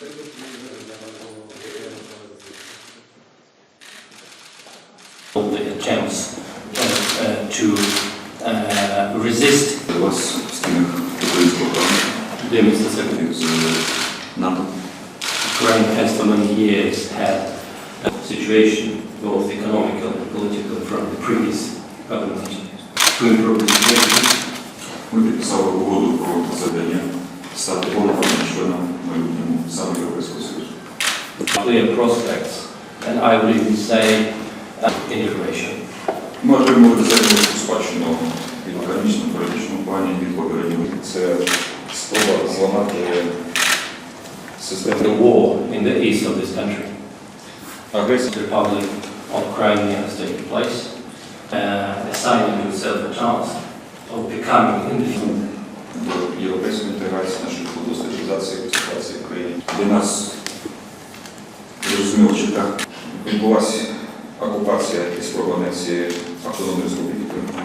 The chance uh, to uh, resist. Was Today, Mr. Secretary, Ukraine has for many years had a situation, both economical and political, from the previous government to improve the situation стати повноправним членом в майбутньому саме Європейського Союзу. Clear prospects, and I would even say uh, integration. Ми отримали досягнення спадщину і в економічному, політичному плані від попереднього. Це спроба зламати систему The war in the east of this country, агресії. the Republic of Crimea has taken place, uh, assigning himself a chance of becoming in the Для нас зрозуміло, що так відбулася окупація і спроба анексії Автономної Республіки.